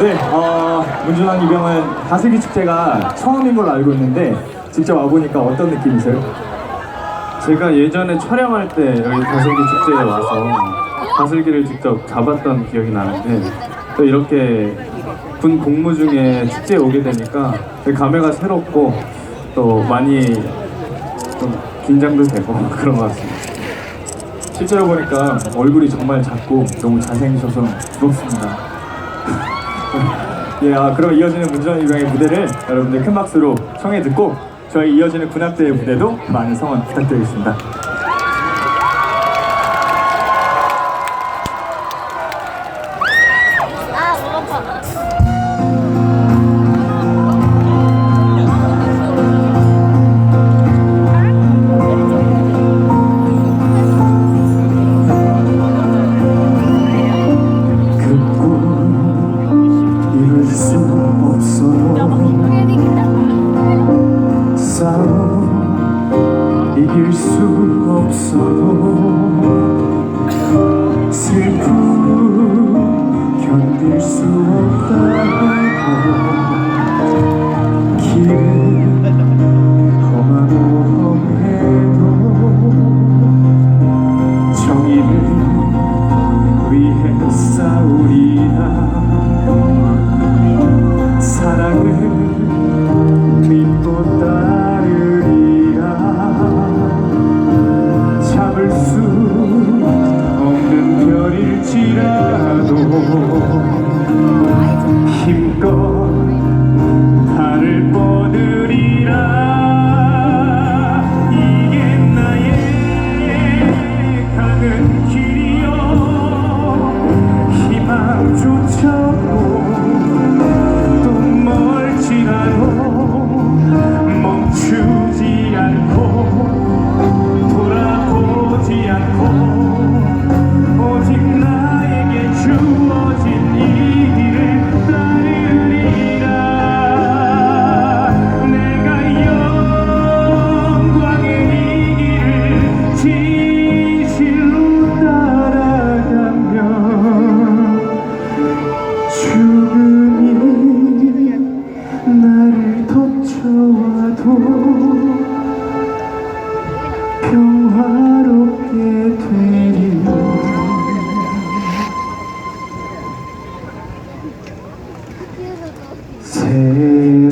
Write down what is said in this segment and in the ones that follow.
네, 어, 문준환 이병은 가슬기 축제가 처음인 걸로 알고 있는데 직접 와보니까 어떤 느낌이세요? 제가 예전에 촬영할 때 여기 가슬기 축제에 와서 가슬기를 직접 잡았던 기억이 나는데 또 이렇게 군 복무 중에 축제에 오게 되니까 그 감회가 새롭고 또 많이 좀 긴장도 되고 그런 것 같습니다. 실제로 보니까 얼굴이 정말 작고 너무 잘생기셔서 부럽습니다. 예, 아, 그럼 이어지는 문준환 이병의 무대를 여러분들 큰 박수로 청해 듣고 저희 이어지는 군악대의 무대도 많은 성원 부탁드리겠습니다. 없어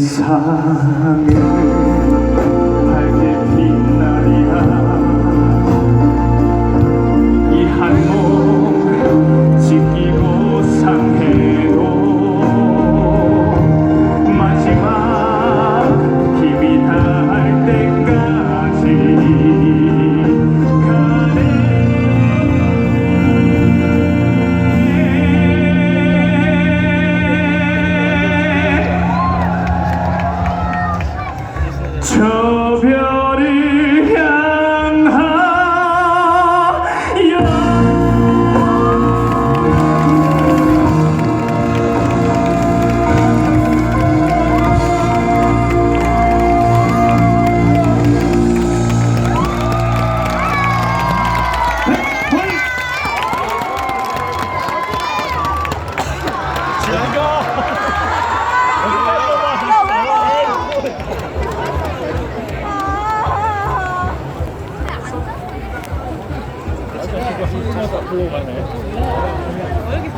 세상을 아, 여기 가네. 뭐 여기